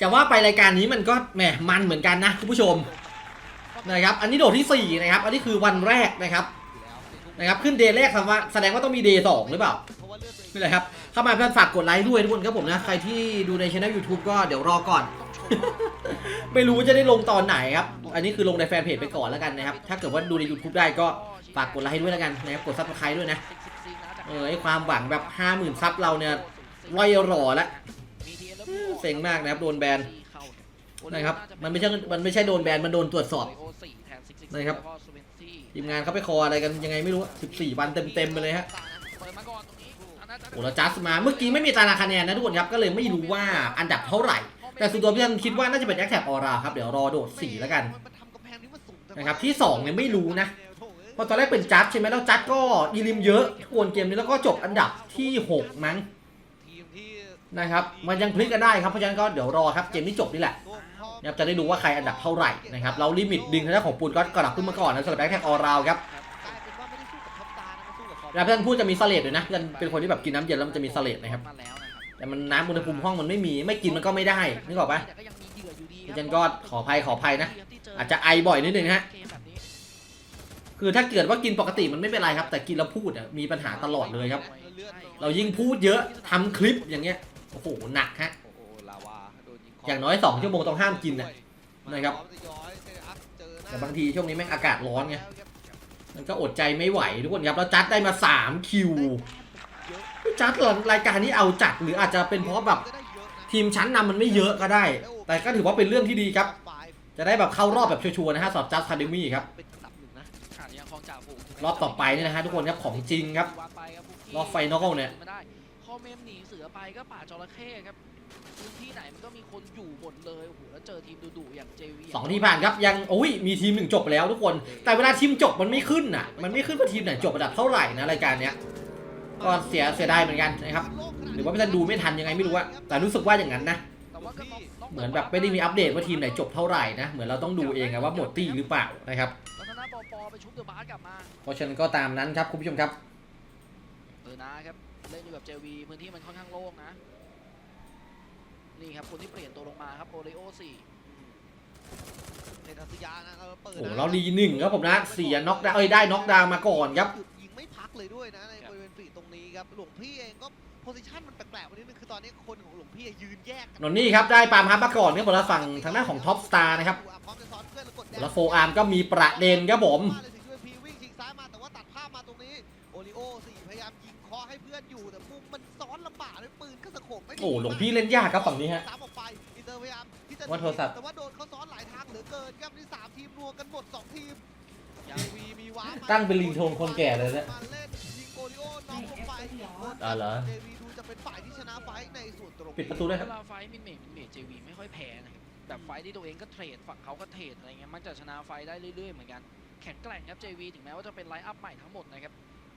จะว่าไปรายการนี้มันก็แหมมันเหมือนกันนะคุณผู้ชมนะครับ อันนี้โดดที่ 4 นะครับ อันนี้คือวันแรกนะครับนะครับ ขึ้นเดย์แรกแสดงว่าต้องมีเดย์สองหรือเปล่านี่แหละครับ เข้ามาเพื่อนฝากกดไลค์ด้วยทุกคนครับผมนะ ใครที่ดูในช่อง YouTube ก็เดี๋ยวรอก่อน ไม่รู้จะได้ลงตอนไหนครับ อันนี้คือลงในแฟนเพจไปก่อนแล้วกันนะครับ ถ้าเกิดว่าดูใน YouTube ได้ก็ฝากกดไลค์ด้วยแล้วกันนะครับ กดซับสไครต์ด้วยนะ เออไอความหวังแบบ 50,000ซับเราเนี่ยร่อยหรอแล้ว เซ็งมากนะครับโดนแบนนะครับมันไม่ใช่มันไม่ใช่โดนแบนมันโดนตรวจสอบนะครับทีมงานเขาไปคออะไรกันยังไงไม่รู้ 14 วันเต็มๆไปเลยฮะโอ้แล้วจัสมาเมื่อกี้ไม่มีตารางคะแนนนะทุกคนครับก็เลยไม่รู้ว่าอันดับเท่าไหร่ แต่ส่วนตัวพี่ยังคิดว่าน่าจะเป็นแอคแท็บออราครับเดี๋ยวรอโดด4แล้วกันนะครับที่สองเนี่ยไม่รู้นะเพราะตอนแรกเป็นจัดใช่ไหมแล้วจัดก็ยีริมเยอะทุกคนเกมนี้แล้วก็จบอันดับที่ 6 มั้งทีมที่ นะครับ มันยังพลิกกันได้ครับ เพราะฉะนั้นก็เดี๋ยวรอครับ เกมนี้จบนี่แหละนะครับจะได้ดูว่าใครอันดับเท่าไหร่นะครับ เราลิมิตดึงทางด้านของปูนก็กลับขึ้นมาก่อนนะสำหรับแบ็คแท็กออราวครับกลายเป็นว่าไม่ได้สู้กับท็อปตาร์นะมาสู้กับแล้วเพื่อนพูดจะมีสเลดด้วยนะเพื่อนเป็นคนที่แบบกินน้ำเย็นแล้วมันจะมีสเลดนะครับมาแล้วนะครับแต่มันน้ำอุณหภูมิห้องมันไม่มี ไม่กินมันก็ไม่ได้ นึกออกปะแต่ก็ยังมีเหยื่ออยู่ดีคดิรับฉันก็ขออภัยขออภัยนะ อาจจะไอบ่อยนิดนึงฮะ คือถ้าเกิดว่ากินปกติมันไม่เป็นไรครับ แต่กินแล้วพูดอะมีปัญหาตลอดเลยครับ เรายิ่งพูดเยอะทำคลิปอย่างเงี้ย โอ้โหหนักฮะ โอ้โหลาวาโดนยิงคอย่างน้อย2ชั่วโมงต้องห้ามกินนะนะครับ แต่บางทีช่วงนี้แม่งอากาศร้อนไงมันก็อดใจไม่ไหวทุกคนครับแล้วจัดได้มา3คิวจัดรายการนี้เอาจัดหรืออาจจะเป็นเพราะแบบทีมชั้นนำมันไม่เยอะก็ได้ แต่ก็ถือว่าเป็นเรื่องที่ดีครับ จะได้แบบเข้ารอบแบบชัวร์ๆนะฮะสำหรับจัสคาเดมี่ครับเป็นอันดับหนึ่งนะขาดยังคลองจ่าฝูงรอบต่อไปเนี่ยนะฮะทุกคนครับของจริงครับวางไปครับพวกพี่รอบไฟนอลเนี่ยไม่ได้ข้อ เมมหนีเสือไปก็ป่าจระเข้ครับพื้นที่ไหนมันก็มีคนอยู่หมดเลยโอ้โหแล้วเจอทีมดุๆอย่างเจวีสองที่ผ่านครับยังโอ้ยมีทีมหนึ่งจบไปแล้วทุกคน แต่เวลาทีมจบมันไม่ขึ้นอะ มันไม่ขึ้นว่าทีมไหนจบอันดับเท่าไหร่นะรายการเนี้ยก็เสียเสียดายเหมือนกันนะครับหรือว่าไม่ทันดูไม่ทันยังไงไม่รู้อะแต่รู้สึกว่าอย่างนั้นนะแต่ว่าก็ต้องต้องเหมือนแบบไม่ได้มีอัปเดตว่าทีมไหนจบเท่าไหร่นะเหมือนเราต้องดูเองอะว่าหมดตี้หรือเปล่านะครับแล้วทางด้านปอปอไปชุบเดอะบาสกลับมาเพราะฉะนั้นก็ตามนั้นครับคุณผู้ชมครับเออนะครับ เล่นอยู่แบบเจวีพื้นที่มันค่อนข้างโล่งนะ นี่ครับคนที่เปลี่ยนตัวลงมาครับโอริโอสี่เทนัสยานะเออเปิดโอ้นะเราดีหนึ่งครับผมนะเสียน็อกดาวน์เอ้ยได้น็อกดาวน์มาก่อนครับ หยุดยิงไม่พักเลยด้วยนะในบริเวณฝีตรงนี้ครับหลวงพี่เองก็โพซิชันมันแปลกๆวันนี้นึงคือตอนนี้คนของหลวงพี่ยืนแยกกั นนนนี่ครับได้ปาล์มฮับมาก่อนครับผมละฝั่งทางด้านของท็อปสตาร์นะครับพร้อมจะซ้อนเพื่อนแล้วกดแดงแล้วโฟอาร์มก็มีประเด็นครับผมมาเลยถึง โอริโอสี่พยายามยิงเคอให้เพื่อนอยู่แต่มุมมันซ้อนลำบากเลยปืนก็สะโขบไม่ดีโอ้หลวงพี่เล่นยากครับฝั่งนี้ฮะ ตามออกไปอินเตอร์พยายามที่จะว่าโทรศัพท์ แต่ว่าโดนเขาซ้อนหลายทางเหลือเกินครับที่สามทีมรวมกันหมดสองทีมยาวีมีว้ามา ตั้งเป็นลิงโทนคนแก่เลยนะ มาเล่นยิงโอริโอน็อกลงไปอ๋อเหรอเจวีดูจะเป็นฝ่ายที่ชนะไฟท์ในส่วนตรงปิดประตูด้วยคเวรับ ลาไฟท์มินเมจมินเมจเจวีไม่ค่อยแพ้นะครับแบบไฟท์ที่ตัวเองก็เทรดฝั่งเขาก็เทรดอะไรเงี้ยมันจะชนะไฟท์ได้เรื่อยๆเหมือนกันแข็งแกร่งครับเจวีถึงแม้ว่าจะเป็นไลน์อัพใหม่ทั้งหมดนะครับ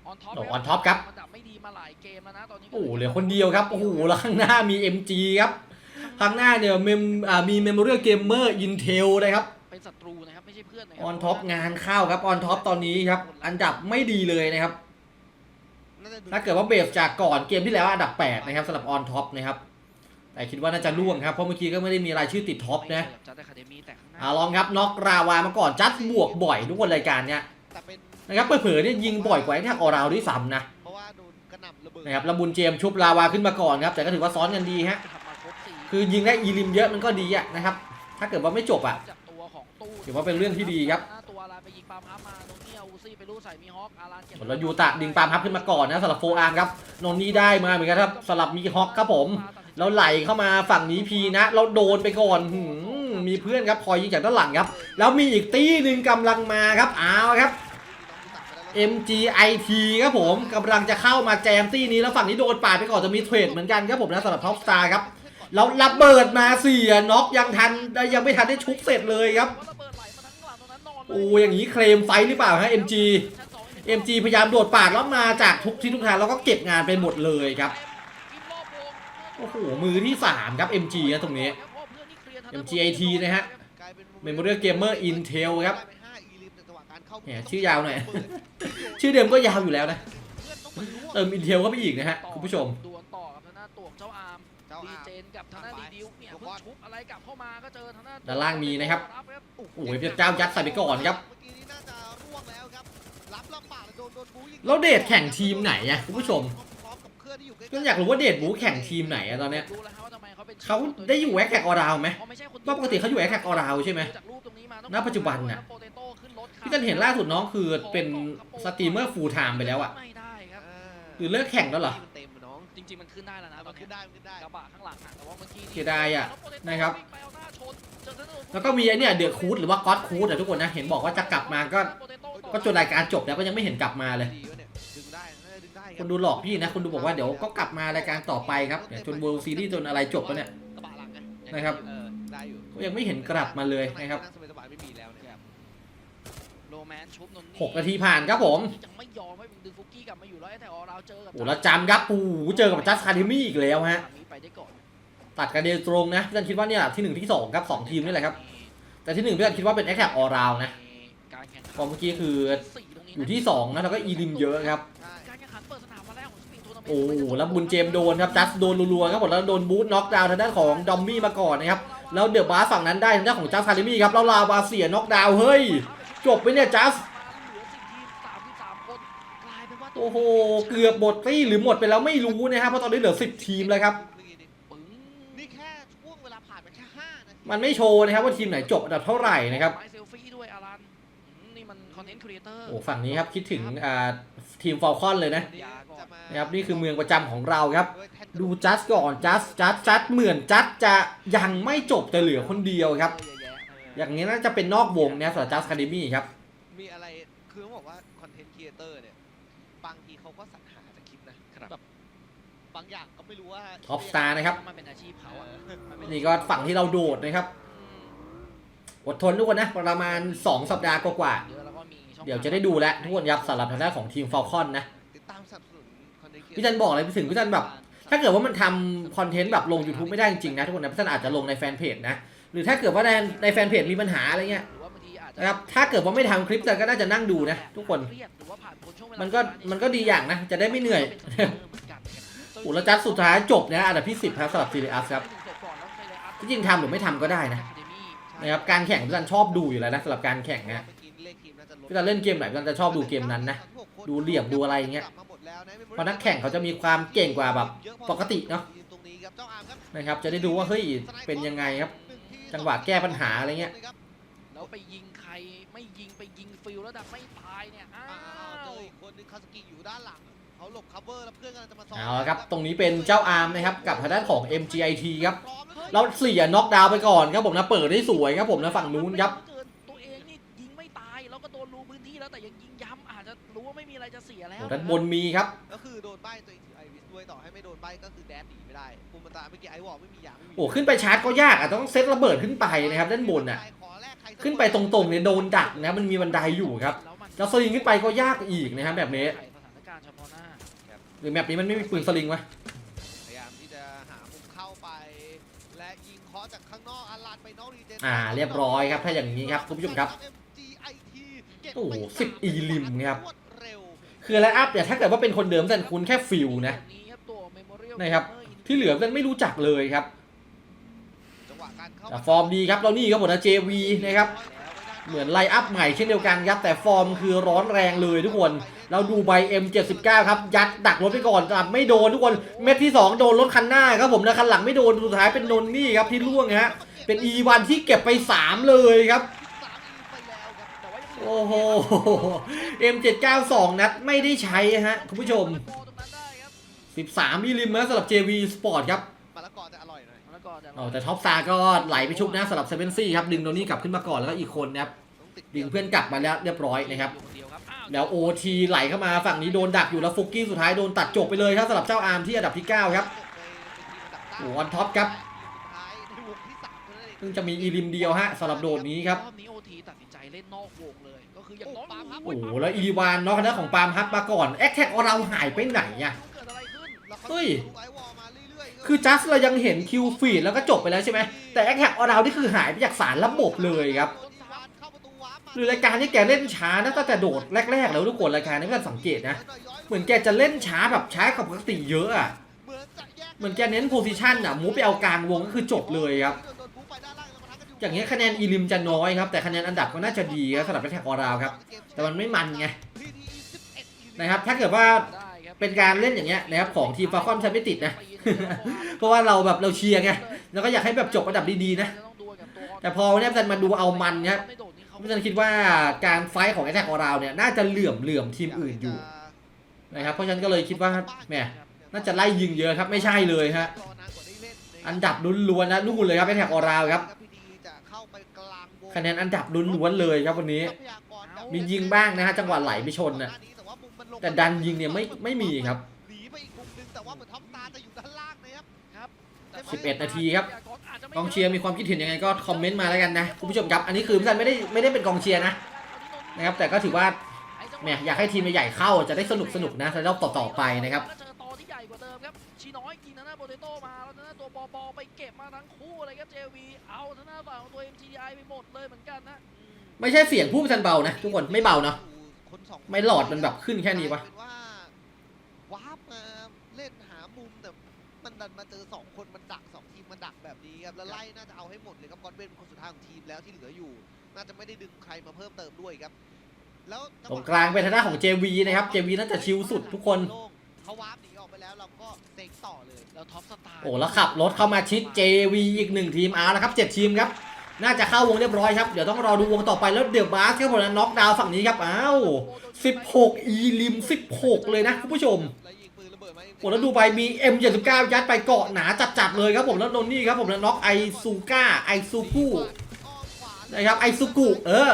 ออนท็อปโอ้ on top ครับมันดับไม่ดีมาหลายเกมแล้วนะตอนนี้ก็โอ้โหเหลือคนเดียวครับโอ้โหแล้วข้างหน้ามี MG ครับข้างหน้าเนี่ยเมมอ่ามี Memorial Gamer Intel นะครับเป็นศัตรูนะครับไม่ใช่เพื่อนนะครัออนท็อปงานเข้าครับออนท็อปตอนนี้ครับอันดับไม่ดีเลยนะครับถ้าเกิดว่าเบสจากก่อนเกมที่แล้วอันดับ 8 นะครับสำหรับออนท็อปนะครับแต่คิดว่าน่าจะล่วงครับเพราะเมื่อกี้ก็ไม่ได้มีรายชื่อติดท็อปนะจัดอะคาเดมี่แต่ข้างหน้าอ่าลองครับน็อกราวามาก่อนจัดบวกบ่อยทุกคนรายการเนี้ยแต่เป็ นนะครับเผลอๆเนี่ยยิงบ่อยกว่าไอ้แท็กออราวด้วยซ้ำนะเพราะว่าโดนกระหน่ำระเบิดนะครับแล้วบุญเจมส์ชุบลาวาขึ้นมาก่อนครับแต่ก็ถือว่าซ้อนกันดีฮะทำมาครบสี่คือยิงได้อีลิมเยอะมันก็ดีอะนะครับถ้าเกิดว่าไม่จบอะจากตัวของตู้ถือว่าเป็นเรื่องที่ดีครับหน้าตัวอารานไปยิงปาล์มฮับมาโนนี่เอาอูซี่ไปลูดใส่มีฮอคอารันเก็บแล้วยูตะดึงปาล์มฮับขึ้นมาก่อนนะสำหรับโฟอาร์มครับนนนี่ได้มาเหมือนกันครับสำหรับมีฮอกครับผมแล้วไหลเข้ามาฝั่งนี้พีนะแล้วโดนไปก่อนหืมมีเพื่อนครับคอยยิงจากด้านหลังครับ แล้วมีอีกตีหนึ่งกำลังมาครับเอาครับ MGIT ครับผมกำลังจะเข้ามาแจมตี้นี้แล้วฝั่งนี้โดนปาดไปก่อนจะมีเทรดเหมือนกันครับผมนะสำหรับท็อปสตาร์ครับแล้วระเบิดมาเสียน็อกยังทันยังไม่ทันได้ชุบเสร็จเลยครับว่าระเบิดไหลมาทั้งหลังตรงนั้นนอนเลยโอ้อย่างนี้เคลมไฟท์หรือเปล่าฮะ MG ชั้นสอง MG พยายามโดดปาดแล้วมาจากทุกที่ทุกทางแล้วก็เก็บงานไปหมดเลยครับอินรอบวงโอ้โหมือที่ 3 ครับ MG นะตรงนี้ MGIT นะฮะ Memorial Gamer Intel ครับ แหมชื่อยาวหน่อย ชื่อเดิมก็ยาวอยู่แล้วนะ เติม Intel เข้าไปอีกนะฮะคุณผู้ชม ดวลต่อกับทางหน้าตัวของเจ้าอาร์มจดีเจนกับทางด้านดีดิวเนี่ยเพิ่งชุบอะไรกลับเข้ามาก็เจอทางด้านด้านล่างมีนะครับครับโอ้โหเจ้ายัดใส่ไปก่อนครับ เมื่อกี้นี้น่าจะร่วงแล้วครับรับลำบากเลยโดนโดนบูยิงแล้วเดทแข่งทีมไหนอะคุณผู้ชม พร้อมๆกับเครื่องที่อยู่ใกล้ๆก็อยากรู้ว่าเดทบูแข่งทีมไหนอะตอนเนี้ยรู้แล้วฮะว่าทำไมเขาเป็นเขาได้อยู่แอคแท็กออราวไหมอ๋อไม่ใช่คนดียวว่าปกติเขาอยู่ Attack All Round ใช่ไหมจากรูปตรงนี้มาต้องณปัจจุบันน่ะ โปเตโต้ขึ้นรถ ครับพี่จันเห็นล่าสุดน้องคือเป็นสตรีมเมอร์ฟูลไทม์ไปแล้วอะไม่ได้ครับอ่าหรือเลิกแข่งแล้วเหรอมันเต็มอะน้องจริงๆมันขึ้นได้แล้วนะตมัอนนขึ้เนี้นยได้มันขึ้นได้กระบะข้างหลังอะแต่ว่าเมื่อกี้เสียดายอะแล้วโปเตโต้นะครับวิ่งไปเอาหน้าชนเจอทางด้านแล้วก็มีไอเนี่ยเดือดคูดหรือว่าก็อดคูดอะทุกคนนะ เห็นบอกว่าจะกลับมาก็โปเตโต้ต่อก็จนรายการจบแล้วก็ยังไม่เห็นกลับมาเลย ดีวะเนี่ยดึงได้น่าจะดึงได้รับคนดูหลอกพี่นะ คนดูบอกว่าเดี๋ยวก็กลับมารายการต่อไปครับเนี่ยจน World Series จนอะไรจบแล้วเนี่ย กระบะหลังไงนะครับ เออได้อยู่ก็ยังไม่เห็นกลับมาเลยนะครับข้างในก็นั่งส หกนาทีผ่านครับผมยังไม่ยอมให้ดึงฟุกกี้กลับมาอยู่แล้วไอ้แต่ออเราเจอกับโอ้แล้วจำครับปูเจอกับจัสคาเดมี่อีกแล้วฮะทางนี้ไปได้ก่อนตัดกันเดียวตรงนะพี่จันคิดว่าเนี่ยที่หนึ่งที่สองครับสองทีมนี่แหละครับ แต่ที่หนึ่งพี่จันคิดว่าเป็นแอคแท็กออราวนะการแข่งขันพอเมื่อกี้คือสี่ตรงนี้อยู่ที่สองนะแล้วก็อีลิมเยอะครับใช่การแข่งขันเปิดสนามวันแรกของสปริงทัวร์นาเมนต์โอ้โหแล้วบุญเจมส์โดนครับจัสโดนรัวๆครับผมแล้วโดนบูทน็อกดาวน์ทางด้านของดอมมี่มาก่อนนะครับแล้วเดอะบาสฝั่งนั้นได้ทางด้านของจัสคาเดมี่ครับแล้วลาวาเสียน็อกดาวน์เฮ้ย จบไปเนี่ยจัสเหลือสิบทีมสามสิบสามคนกลายเป็นว่าตัวโอ้โห เกือบหมดตี้หรือหมดไปแล้วไม่รู้นะครับเพราะตอนนี้เหลือ 10 ทีมแล้วครับปึ้งนี่แค่ช่วงเวลาผ่านไปแค่ห้านาทีมันไม่โชว์นะครับว่าทีมไหนจบอันดับเท่าไหร่นะครับ ไม้เซลฟี่ด้วยอารันอืมนี่มันคอนเทนต์ครีเอเตอร์โอ้ฝั่งนี้ครับคิดถึงอ่าทีมฟอลคอนเลยนะยาก่อนจะมานะครับนี่คือเมืองประจำของเราครับด้วยแท่นดูจัสก่อนจัสจัสจัสเหมือนจัสจะยังไม่จบแต่เหลือคนเดียวครับเย อะแยะอย่างนี้น่าจะเป็นนอกวงนะสำหรับจัสคาเดมี่ครับ มีอะไรคือต้องบอกว่าคอนเทนต์ครีเอเตอร์เนี่ยบางทีเขาก็สรรหาจากคลิปนะแบบบางอย่างก็ไม่รู้ว่าท็อปสตาร์นะครับ มันเป็นอาชีพเขาอะมันเป็นนี่ก็ฝั่งที่เราโดดนะครับ อดทนทุกคนนะ ประมาณ 2 สัปดาห์กว่าเยอะแล้วก็มีช่องๆเดี๋ยวจะได้ดูแล้วทุกคนครับสำหรับทางด้านของทีมฟอลคอนนะ ติดตามสนับสนุนคอนเทนต์พี่จันบอกเลยพี่ถึงพี่จันแบบ ถ้าเกิดว่ามันทำคอนเทนต์แบบลง YouTube ไม่ได้จริงๆนะทุกคนนะพี่จันอาจจะลงในแฟนเพจนะ หรือถ้าเกิดว่าในในแฟนเพจมีปัญหาอะไรเงี้ยหรือว่าบางทีอาจจะนะครับถ้าเกิดว่าไม่ทำคลิปจันก็น่าจะนั่งดูนะทุกคนเครียดหรือว่าผ่านพ้นช่วงเวลามันก็มันก็ดีอย่างนะ จะได้ไม่เหนื่อยก็เป็นเหมือนกันครับโอ้แล้วจัดสุดท้ายจบนะอันดับที่10ครับสำหรับซีเรียสครับที่จริงทำหรือไม่ทำก็ได้นะนะครับการแข่งพี่จันชอบดูอยู่แล้วนะสำหรับการแข่งนะพี่จันเล่นเกมไหนพี่จันจะชอบดูเกมนั้นนะดูเหลี่ยมดูอะไรอย่างเงี้ยเพราะนักแข่งเขาจะมีความเก่งกว่าแบบปกติเนาะนะครับจะได้ดูว่าเฮ้ยเป็นยังไงครับ จังหวะแก้ปัญหาอะไรเงี้ย แล้วไปยิงใครไม่ยิงไปยิงฟิลแล้วดับไม่ตายเนี่ยอ้าอ้าวเจวออีกคนนึงคาสกิอยู่ด้านหลังเขาหลบคัฟเวอร์แล้วเพื่อนกำลังจะมาซ้อนเอาละครับ ตรงนี้เป็นเจ้าอาร์มนะครับ กับทางด้านของ MGIT ครับ พร้อมแล้วแล้วเสียน็อกดาวน์ไปก่อนครับผมนะเปิดได้สวยครับผมนะฝั่งนู้นครับเกินตัวเองนี่ยิงไม่ตายแล้วก็โดนรูพื้นที่แล้วแต่ยังยิงย้ำอาจจะรู้ว่าไม่มีอะไรจะเสียแล้ว โอ้ด้านบนมีครับ ก็คือโดนใบตัวเองถือไอวิส ด้วยต่อให้ไม่โดนใบก็คือแดดหนีไม่ได้ภูมิตาเมื่อกี้ไอวอลไม่มีอย่างไม่มีโอ้ขึ้นไปชาร์จก็ยากอะต้องเซตระเบิดขึ้นไปนะครับด้านบนอะ ขอแลกใครสักขึ้นไปตรงๆเนี่ยโดนดักนะมันมีบันไดอยู่ครับแล้วมันแล้วสลิงขึ้นไปก็ยากอีกนะครับแบบนี้ไขสถานการณ์เฉพาะหน้าหรือแบบนี้มันไม่มีปืนสลิงวะพยายามที่จะหามุมเข้าไป และยิงเคาะจากข้างนอกอารันไปนอกรีเจนอ่า เรียบร้อยครับถ้าอย่างนี้ครับคุณผู้ชมครับ โอ้โห10 E ลิมครับ รวดเร็ว คือไลน์อัพเนี่ยถ้าเกิดว่าเป็นคนเดิมสันคุณแค่ฟิลนะตัว Memorial นะครับ Gamer ที่เหลือกันไม่รู้จักเลยครับจังหวะการเข้าแต่ฟอร์มดีครับเรานี่ครับผมนะ JV นะครับเหมือนไลน์อัพใหม่เช่นเดียวกันครับ แต่ฟอร์มคือร้อนแรงเลยทุกคน เราดูใบ M79 ครับ ยัดดักรถไปก่อนแต่ไม่โดนทุกคนเม็ดที่ 2 โดนรถคันหน้าครับผมนะคันหลังไม่โดนสุดท้ายเป็นนนนี่ครับที่ล่วงฮะเป็น E1 ที่เก็บไป 3 เลยครับไปแล้วครับแต่ว่ายังเหลืโอ้โห M792 นัดไม่ได้ใช้ฮะคุณผู้ชม โกตรงนั้นได้ครับ13มิลลิเมตรสำหรับ JV Sport ครับมะละกอจะอร่อยหน่อยแล้วก็จะเอาแต่ท็อปซาก็ไหลไปชุบนะสำหรับเซเว่นซี่ครับดึงโนนี่กลับขึ้นมาก่อนแล้วก็อีกคนนะครับต้องติดดึงเพื่อนกลับมาแล้วเรียบร้อยนะครับอยู่คนเดียวครับอ้าวแล้วโอทีไหลเข้ามาฝั่งนี้โดนดักอยู่แล้วฟุกกี้สุดท้ายโดนตัดจบไปเลยครับสำหรับเจ้าอาร์มที่อันดับที่ 9 ครับ โอ้ออนท็อปครับท้ายในวงที่สามเท่านั้นเองเพิ่งจะมีอีลิมเดียวฮะสำหรับโดดนี้ครับ รอบนี้โอทีตัดสินใจเล่นนอกวงเลย ก็คืออย่างน้อยโอ้ปาล์มครับโอ้โหแล้วอีวานเนาะคณะของปาล์มฮับมาก่อนแอคแท็กเราหายไปไหนอะ เกิดอแล้วขาเฮ้ย คือจัสเรายังเห็นคิวฟีดแล้วก็จบไปแล้วใช่ไหม แต่แอคแท็กเรานี่คือหายไปจากสารระบบเลยครับ หรือรายการนี้แกเล่นช้านะตั้งแต่โดดแรก ๆ แล้วทุกคนรายการนี้ไม่ได้สังเกตนะ เหมือนแกจะเล่นช้าแบบช้ากว่าปกติเยอะอะเหมือนจะแย่งเหมือนแกเน้นโพซิชันอะมูฟไปเอากลางวงก็คือจบเลยครับ อย่างเงี้ยคะแนนอีลิมจะน้อยครับแต่คะแนนอันดับก็น่าจะดีครับสำหรับแอคแท็กออราวครับ แต่มันไม่มันไงนะครับถ้าเกิดว่า เป็นการเล่นอย่างเงี้ยนะครับของทีมฟาคอนฉันไม่ติดนะ เพราะว่าเราแบบเราเชียร์ไงแล้วก็อยากให้แบบจบอันดับดีๆนะ แต่พอเนี่ยอาจารย์มาดูเอามันเนี่ยอาจารย์คิดว่าการไฟของแอตแท็กออราเนี่ยน่าจะเหลื่อมเหลื่อมทีมอื่นอยู่นะครับเพราะฉะนั้นก็เลยคิดว่าแหมน่าจะไล่ยิงเยอะครับไม่ใช่เลยฮะอันดับล้วนๆนะนู่นเลยครับแอตแท็กออราวครับคะแนนอันดับล้วนๆเลยครับวันนี้ มียิงบ้างนะฮะจังหวะไหลไปชนนะ แต่ดันยิงเนี่ยไม่ไม่มีครับ หนีไปอีกมุมนึงแต่ว่าเหมือนท็อปตาจะอยู่ด้านล่างนะครับ11นาทีครับ กองเชียร์มีความคิดเห็นยังไงก็คอมเมนต์มาแล้วกันนะคุณผู้ชมครับ อันนี้คือพี่ซันไม่ได้ไม่ได้เป็นกองเชียร์นะนะครับ แต่ก็ถือว่าแหมอยากให้ทีมใหญ่ๆเข้าจะได้สนุกสนุกนะในรอบต่อๆไปนะครับเจอต่อที่ใหญ่กว่าเดิมครับชีน้อยกินทางหน้าโปเตโต้มาแล้วทางหน้าตัวปอปอไปเก็บมาทั้งคู่เลยครับ JV เอาทางหน้าฝั่งของตัว MGI ไปหมดเลยเหมือนกันนะอืมไม่ใช่เสียงผู้พิชันเบานะทุกคนไม่เบาเนาะคน สองไม่หลอดมันแบบขึ้นแค่นี้วะกลายเป็นว่าว้าบมาเล่นหามุมแต่มันดันมาเจอสองคนมันดักสองทีมมันดักแบบนี้ครับแล้วไล่น่าจะเอาให้หมดเลยครับกอนเวนเป็นคนสุดท้ายของทีมแล้วที่เหลืออยู่ น่าจะไม่ได้ดึงใครมาเพิ่มเติมด้วยครับ แล้วจัตหรวะ งกลางเป็นทางด้านของ JV นะครับ JV น่าจะชิลสุดทุกคน เขาวาร์ปหนีออกไปแล้วเราก็เซ็งต่อเลย แล้วท็อปสตาร์โอ้แล้วขับรถเข้ามาชิด JV อีกหนึ่งทีมเอาละครับเจ็ดทีมครับ น่าจะเข้าวงเรียบร้อยครับ เดี๋ยวต้องรอดูวงต่อไปแล้วเดี๋ยวบาสครับผมนะน็อกดาวน์ฝั่งนี้ครับ อ้าว 16 อีลิม 16 เลยนะคุณผู้ชมผมแล้วดูไปมี M79 ยัดไปเกาะหนาจัดๆเลยครับผมแล้วโดนนี่ครับผมแล้วน็อกไอซูก้าไอซูกุนะครับไอซูกุเออ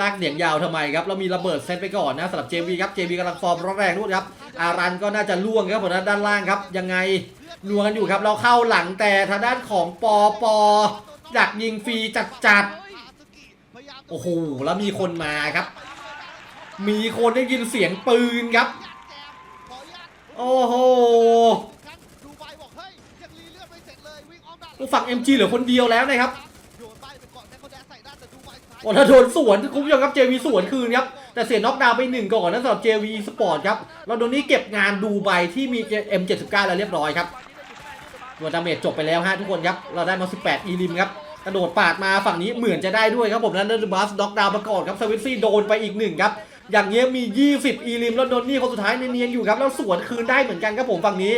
ลากเสียงยาวทำไมครับเรามีระเบิดเซตไปก่อนนะสำหรับ JV ครับ JV กำลังฟอร์มร้อนแรงนู่นครับอารันก็น่าจะล่วงครับผมนะด้านล่างครับ ยังไงนัวกันอยู่ครับ เราเข้าหลังแต่ทางด้านของปอปอดักยิงฟรีจัดๆโอ้โหแล้วมีคนมาครับ มีคนได้ยินเสียงปืนครับ โอ้โหดูไบบอกเฮ้ยยังรีเลือดไม่เสร็จเลยวิ่งอ้อมด้านฝั่ง MG เหลือคนเดียวแล้วนะครับ โอ้ถ้าโดนสวนคุณผู้ชมครับ JV สวนคืนครับ แต่เสียน็อกดาวไปหนึ่งก่อนนะสำหรับ JV Sport ครับเราโดนนี้เก็บงานดูไบที่มี M79 แล้วเรียบร้อยครับตัวดาเมจจบไปแล้วฮะทุกคนครับ เราได้มา 18 อีลิมครับ กระโดดปาดมาฝั่งนี้เหมือนจะได้ด้วยครับผมแล้วเดนบัสด็อกดาวมาก่อนครับสวิตซี่โดนไปอีกหนึ่งครับ อย่างเงี้ยมี 20 อีลิมแล้วโดนนี่คนสุดท้ายเนียนอยู่ครับ แล้วสวนคืนได้เหมือนกันครับผมฝั่งนี้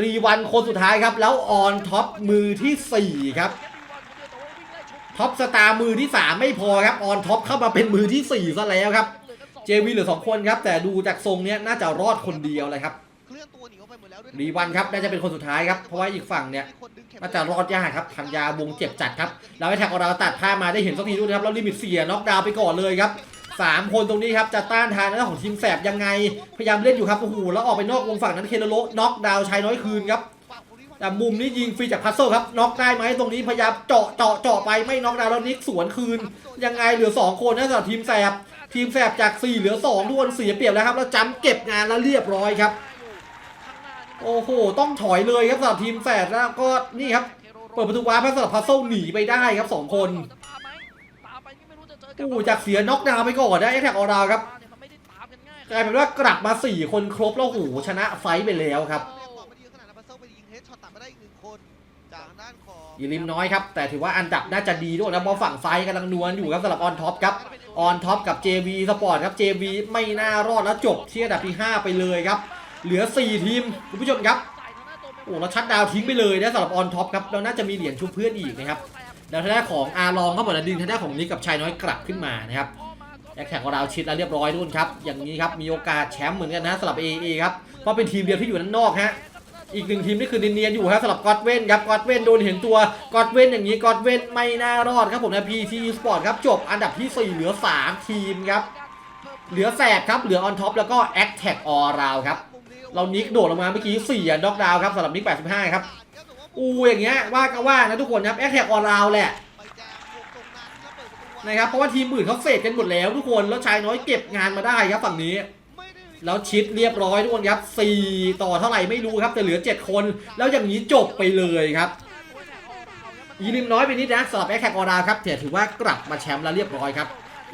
รีวันคนสุดท้ายครับ แล้วออนท็อปมือทีสี่4 ครับ ท็อปสตาร์มือที่ 3 ไม่พอครับออนท็อปเข้ามาเป็นมือทีสี่ 4 ซะแล้วครับ เจวีเหลือ 2 คนครับ แต่ดูจากทรงเนี้ยน่าจะรอดคนเดียวเลยครับรีวันครับน่าจะเป็นคนสุดท้ายครับเพราะว่าอีกฝั่งเนี่ยน่าจะรอดยากครับทันยาวงเจ็บจัดครับแล้วไอ้แท็กของเราตัดภามาได้เห็นสักทีด้วยนะครับแล้วลิมิตเสียน็อกดาวน์ไปก่อนเลยครับสามคนตรงนี้ครับจะต้านทานหน้านของทีมแสบยังไง พยายามเล่นอยู่ครับโอ้โหแล้วออกไปนอกวงฝั่งนั้นเคโนโรน็อกดาวน์ชายน้อยคืนครับ แต่มุมนี้ยิงฟรีจากพัซเซิลครับน็อกได้ไหมตรงนี้พยายามเจาะเจาะเจาะไปไม่น็อกดาวน์แล้วนิกสวนคืน ยังไงเหลือ 2 คนนะสำหรับทีมแสบ ทีมแสบจาก 4 เหลือ2ทุกคนเสียเปรียบแล้วครับ แล้วจำเก็บงานแล้วเรียบร้อยครับ โอ้โห ต้องถอยเลยครับสำหรับทีมแสบแล้วก็นี่ครับ เปิดประตูวาร์ปให้สำหรับพัซเซิลหนีไปได้ครับสองคนตามไปนี่ไม่รู้จะเจอโอ้จากเสียน็อกดาวน์ไปก่อนนะไอ้แท็กออราครับมันไม่ได้ตามกันง่ายกลายเป็นว่ากลับมา 4 คนครบแล้วโอ้โหชนะไฟท์ไปแล้วครับ องอีลิมน้อยครับ แต่ถือว่าอันดับน่าจะดีด้วยนะเพราะฝั่งไฟท์กำลังนวลอยู่ครับสำหรับออนท็อปครับออนท็อปกับ JV Sport ครับ JV ไม่น่ารอดแล้วจบที่อันดับที่ 5 ไปเลยครับ เหลือ 4 ทีมคุณผู้ชมครับโอ้แล้วชัดดาวทิ้งไปเลยนะสำหรับออนท็อปครับเราน่าจะมีเหรียญชุบเพื่อนอีกนะครับแล้วทางด้านของอาลองครับผมนะดึงทางด้านของนิกกับชายน้อยกลับขึ้นมานะครับแอคแท็กของเราชิดแล้วเรียบร้อยทุกคนครับอย่างนี้ครับมีโอกาสแชมป์เหมือนกันนะสำหรับ AA ครับเพราะเป็นทีมเดียวที่อยู่ด้นนอกฮะ อีกหนึ่งทีมนี่คือเนียนๆอยู่ครับสำหรับกอดเว้นครับกอดเว้นโดนเห็นตัวกอดเว้นอย่างนี้กอดเว้นไม่น่ารอดครับผมนะ PT Sport ครับจบอันดับที่ 4 เหลือ 3 ทีมครับ เหลือแสบครับเหลือออนท็อปแล้วก็แอคแท็กออราวครับเรานิกโดดลงมาเมื่อกี้4อ่ด็อกดาวครับสำหรับนิก 85 ครับอูอย่างเงี้ยว่าก็ว่านะทุกคนครับแอคแท็กออนไลน์แหละไปแจมวงตรงนั้นแล้วเปิดประนะครับเพราะว่าทีมอื่นเขาเฟดกันหมดแล้วทุกคนแล้วชายน้อยเก็บงานมาได้ครับฝั่งนี้ แล้วชิดเรียบร้อยทุกคนครับ 4 ต่อเท่าไหร่ไม่รู้ครับ แต่เหลือ 7 คน แล้วอย่างนี้จบไปเลยครับอีลิมน้อยไปนิดนะสำหรับแอคแท็กออนไลน์ครับถือว่ากลับมาแชมป์แล้วเรียบร้อยครับ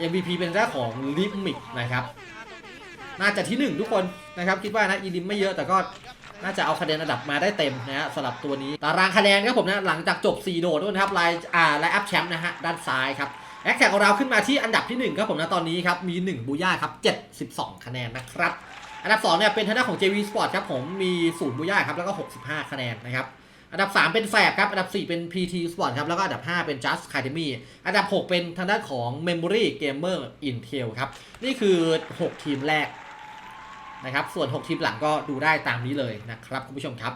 MVP เป็นแรกของลิมิกนะครับน่าจะที่หนึ่งทุกคนนะครับ คิดว่านะอีลิมไม่เยอะแต่ก็น่าจะเอาคะแนนอันดับมาได้เต็มนะฮะสำหรับตัวนี้ตารางคะแนนครับผมนะหลังจากจบ 4 โดดด้วยนะครับไลน์อ่าไลน์อัพแชมป์นะฮะด้านซ้ายครับ แอคแท็กของเราขึ้นมาที่อันดับที่1ครับผมนะตอนนี้ครับมี1บูย่าครับ72 คะแนนนะครับ อันดับ2เนี่ยเป็นทางด้านของ JV Sport ครับผมมี0บูย่าครับแล้วก็ 65 คะแนนนะครับอันดับ 3 เป็นแฟบครับ อันดับ 4 เป็น PT Sport ครับ แล้วก็อันดับ 5 เป็น Just Academy อันดับ 6 เป็นทางด้านของ Memory Gamer Intel ครับ นี่คือ 6 ทีมแรกนะครับ ส่วน 6 ทีมหลังก็ดูได้ตามนี้เลยนะครับ คุณผู้ชมครับ